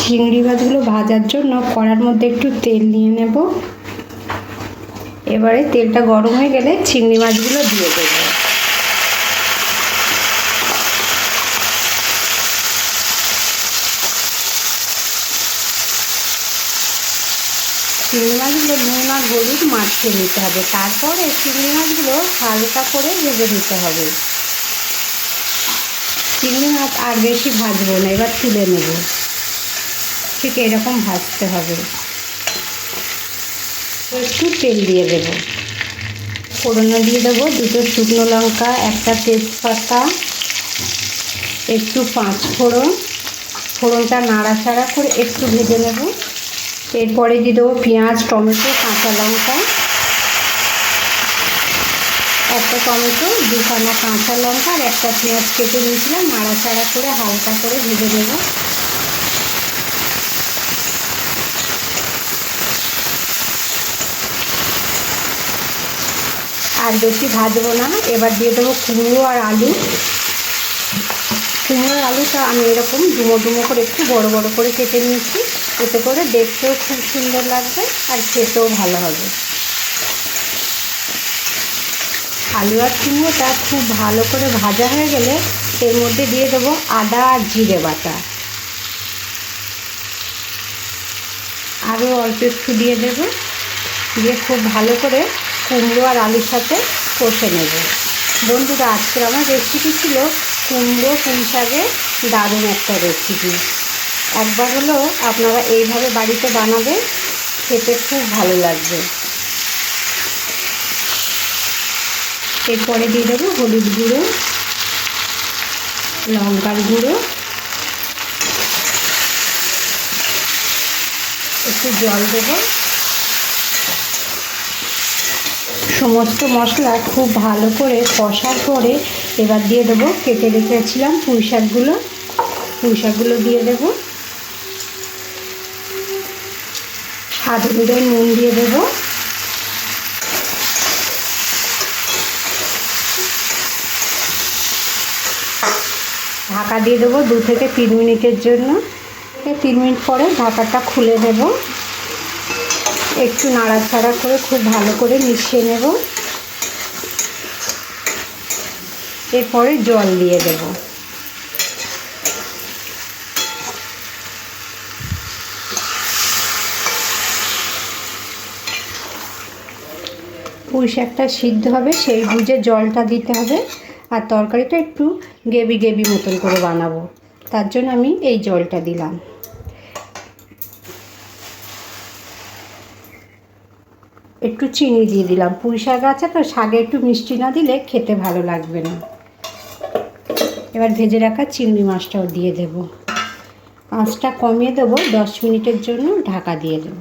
চিংড়ি মাছগুলো ভাজার জন্য কড়ার মধ্যে একটু তেল নিয়ে নেব। এবারে তেলটা গরম হয়ে গেলে চিংড়ি মাছগুলো দিয়ে দেবো। চিংড়ি মাছগুলো নুন আর হলুদ মাখিয়ে নিতে হবে। তারপরে চিংড়ি মাছগুলো হালকা করে ভেজে নিতে হবে। চিংড়ি মাছ আর বেশি ভাজবো না, এবার তুলে নেব। ঠিক এরকম ভাজতে হবে। একটু তেল দিয়ে দেবো। ফোড়নে দিয়ে দেবো, দুটো শুকনো লঙ্কা, একটা তেজপাতা, একটু পাঁচ ফোড়ন। ফোড়নটা নাড়াচাড়া করে একটু ভেজে নেব। এরপরে দিয়ে দেবো পেঁয়াজ, টমেটো, কাঁচা লঙ্কা। একটা টমেটো, দুখানা কাঁচা লঙ্কা আর একটা পেঁয়াজ কেটে নিয়েছিলাম। নাড়াচাড়া করে হালকা করে ভেজে নেব। আর বেশি ভাজবো না। এবার দিয়ে দেবো কুমড়ো আর আলু। কুমড়োর আলুটা আমি এরকম ডুমো ডুমো করে একটু বড় বড় করে কেটে নিয়েছি। এতে করে দেখতেও খুব সুন্দর লাগবে আর খেতেও ভালো হবে। আলু আর কুমড়োটা খুব ভালো করে ভাজা হয়ে গেলে এর মধ্যে দিয়ে দেবো আদা আর জিরে বাটা। আরও অল্প একটু দিয়ে দেবো। দিয়ে খুব ভালো করে কুমড়ো আর আলুর সাথে কষে নেব। বন্ধুরা, আজকের আমার রেসিপি ছিল কুমড়ো পুঁই শাকের দারুণ একটা রেসিপি একবার হলেও আপনারা এইভাবে বাড়িতে বানাবেন, খেতে খুব ভালো লাগবে। এরপরে দিয়ে দেবো হলুদ গুঁড়ো, লঙ্কার গুঁড়ো। একটু জল দেবো। সমস্ত মশলা খুব ভালো করে কষার পরে এবার দিয়ে দেবো, কেটে রেখেছিলাম পুঁই শাকগুলো। পুঁই শাকগুলো দিয়ে দেবো। স্বাদ অনুযায়ী নুন দিয়ে দেবো। ঢাকা দিয়ে দেবো দু থেকে তিন মিনিটের জন্য। তিন মিনিট পরে ঢাকাটা খুলে দেব একটু নাড়াচাড়া করে খুব ভালো করে মিশিয়ে নেব। এরপরে জল দিয়ে দেব। পুঁই শাকটা সিদ্ধ হবে, সেই বুঝে জলটা দিতে হবে আর তরকারিটা একটু গেবি গেবি মতন করে বানাবো। তার জন্য আমি এই জলটা দিলাম। একটু চিনি দিয়ে দিলাম। পুঁই শাক আছে তো, শাকে একটু মিষ্টি না দিলে খেতে ভালো লাগবে না। এবার ভেজে রাখা চিংড়ি মাছটাও দিয়ে দেব। আঁচটা কমিয়ে দেবো, দশ মিনিটের জন্য ঢাকা দিয়ে দেব।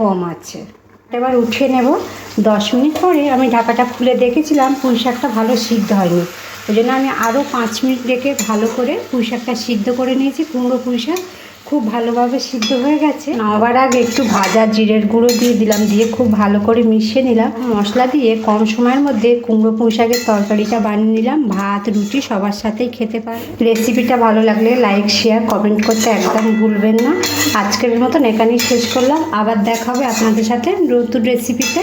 কম আছে। এবার উঠিয়ে নেব। দশ মিনিট পরে আমি ঢাকাটা খুলে দেখেছিলাম পুঁই শাকটা ভালো সিদ্ধ হয়নি। ওই জন্য আমি আরও পাঁচ মিনিট রেখে ভালো করে পুঁই শাকটা সিদ্ধ করে নিয়েছি, কুমড়ো পুঁই শাক। খুব ভালোভাবে সিদ্ধ হয়ে গেছে। নামাবার আগে একটু ভাজা জিরের গুঁড়ো দিয়ে দিলাম, দিয়ে খুব ভালো করে মিশিয়ে নিলাম। মশলা দিয়ে কম সময়ের মধ্যে কুমড়ো পুঁই শাকের তরকারিটা বানিয়ে নিলাম। ভাত, রুটি সবার সাথেই খেতে পারে। রেসিপিটা ভালো লাগলে লাইক, শেয়ার, কমেন্ট করতে একদম ভুলবেন না। আজকের মতন এখানেই শেষ করলাম। আবার দেখা হবে আপনাদের সাথে নতুন রেসিপিতে।